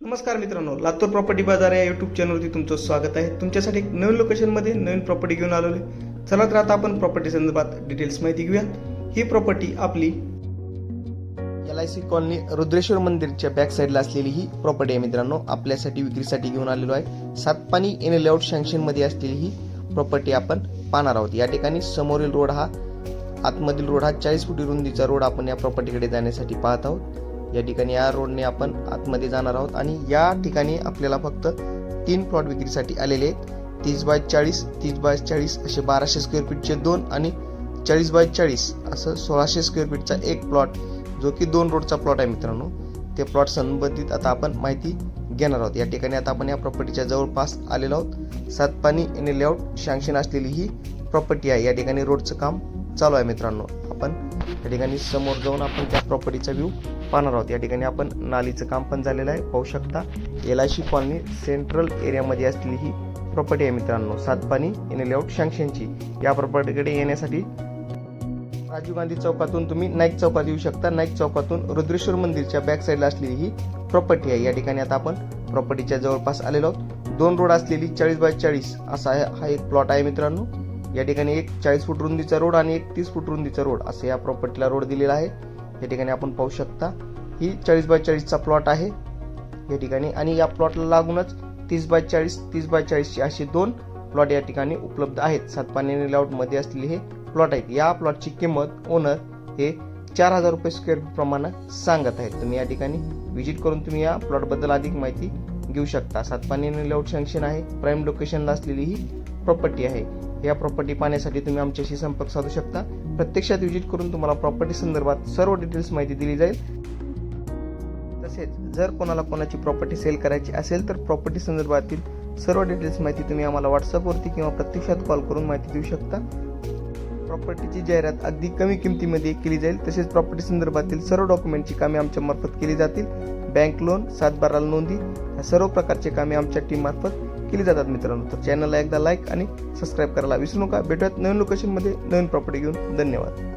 नमस्कार मित्रांनो लातूर प्रॉपर्टी बाजार या युट्यूब चॅनलवरती तुमचं स्वागत आहे. तुमच्यासाठी एक नवीन लोकेशनमध्ये नवीन प्रॉपर्टी घेऊन आलेलो. आहे चला तर आता आपण प्रॉपर्टी संदर्भात डिटेल्स माहिती घेऊया ही प्रॉपर्टी आपली L I C colony Rudreshwar मंदिरच्या बॅक साईडला असलेली ही प्रॉपर्टी आहे मित्रांनो. आपल्यासाठी विक्रीसाठी घेऊन आलेलो आहे. सातपाणी एन लेआउट सँक्शनमध्ये असलेली ही प्रॉपर्टी आपण पाहणार आहोत. या ठिकाणी समोरील रोड हा आतमधील रोड हा चाळीस फुटी रुंदीचा रोड आपण या प्रॉपर्टीकडे जाण्यासाठी पाहत आहोत. या ठिकाणी या रोडने आपण आतमध्ये जाणार आहोत आणि या ठिकाणी आपल्याला फक्त तीन प्लॉट विक्रीसाठी आलेले आहेत. तीस बाय चाळीस तीस बाय चाळीस असे बाराशे स्क्वेअर फीटचे दोन आणि चाळीस बाय चाळीस असं सोळाशे स्क्वेअर फीटचा एक प्लॉट जो की दोन रोडचा प्लॉट आहे मित्रांनो. ते प्लॉट संबंधित आता आपण माहिती घेणार आहोत. या ठिकाणी आता आपण या प्रॉपर्टीच्या जवळपास आलेलो आहोत. सातपाणी एन लेआउट शँक्शन असलेली ही प्रॉपर्टी आहे. या ठिकाणी रोडचं काम चालू आहे मित्रांनो. आपण. या ठिकाणी समोर जाऊन आपण त्या प्रॉपर्टीचा व्ह्यू पाहणार आहोत. या ठिकाणी आपण नालीचं काम पण झालेलं आहे. पाहू शकता L I C colony central एरियामध्ये असलेली ही प्रॉपर्टी आहे मित्रांनो. सातपाणी एन लेआउट शँक्शनची या प्रॉपर्टीकडे येण्यासाठी राजीव गांधी चौकातून तुम्ही नाईक चौकात येऊ शकता. नाईक चौकातून रुद्रेश्वर मंदिरच्या बॅक साईडला असलेली ही प्रॉपर्टी आहे. या ठिकाणी आता आपण प्रॉपर्टीच्या जवळपास आलेलो आहोत. दोन रोड असलेली चाळीस बाय चाळीस असा आहे- हा एक प्लॉट आहे मित्रांनो. या ठिकाणी एक चाळीस फूट रुंदीचा रोड आणि एक तीस फूट रुंदीचा रोड असं या प्रॉपर्टीला रोड दिलेला आहे. या ठिकाणी आपण पाहू शकता ही चाळीस बाय चाळीसचा प्लॉट आहे. या ठिकाणी आणि या प्लॉटला लागूनच तीस बाय चाळीस तीस बाय चाळीसचे असे दोन प्लॉट या ठिकाणी उपलब्ध आहेत. सातपाणी लेआउटमध्ये असलेले हे प्लॉट आहेत. या प्लॉटची किंमत ओनर हे चार हजार रुपये स्क्वेअर फीट प्रमाणे सांगत आहेत. तुम्ही या ठिकाणी व्हिजिट करून तुम्ही या प्लॉटबद्दल अधिक माहिती घेऊ शकता. सातपाणी लेआउट सँक्शन आहे. प्राईम लोकेशनला असलेली ही प्रॉपर्टी आहे. या प्रॉपर्टी पाहण्यासाठी तुम्ही आमच्याशी संपर्क साधू शकता. प्रत्यक्षात व्हिजिट करून तुम्हाला प्रॉपर्टी संदर्भात सर्व डिटेल्स माहिती दिली जाईल. तसेच जर कोणाला कोणाची प्रॉपर्टी सेल करायची असेल तर प्रॉपर्टी संदर्भातील सर्व डिटेल्स माहिती तुम्ही आम्हाला व्हॉट्सअपवरती किंवा प्रत्यक्षात कॉल करून माहिती देऊ शकता. प्रॉपर्टीची जाहिरात अगदी कमी किमतीमध्ये केली जाईल. तसेच प्रॉपर्टी संदर्भातील सर्व डॉक्युमेंटची कामे आमच्या मार्फत केली जातील. बँक लोन सातबाराला नोंदी या सर्व प्रकारचे कामे आमच्या टीम मार्फत केली जातात मित्रांनो. तर चॅनलला एकदा लाईक आणि सबस्क्राईब करायला विसरू नका. भेटूयात नवीन लोकेशनमध्ये नवीन प्रॉपर्टी घेऊन. धन्यवाद.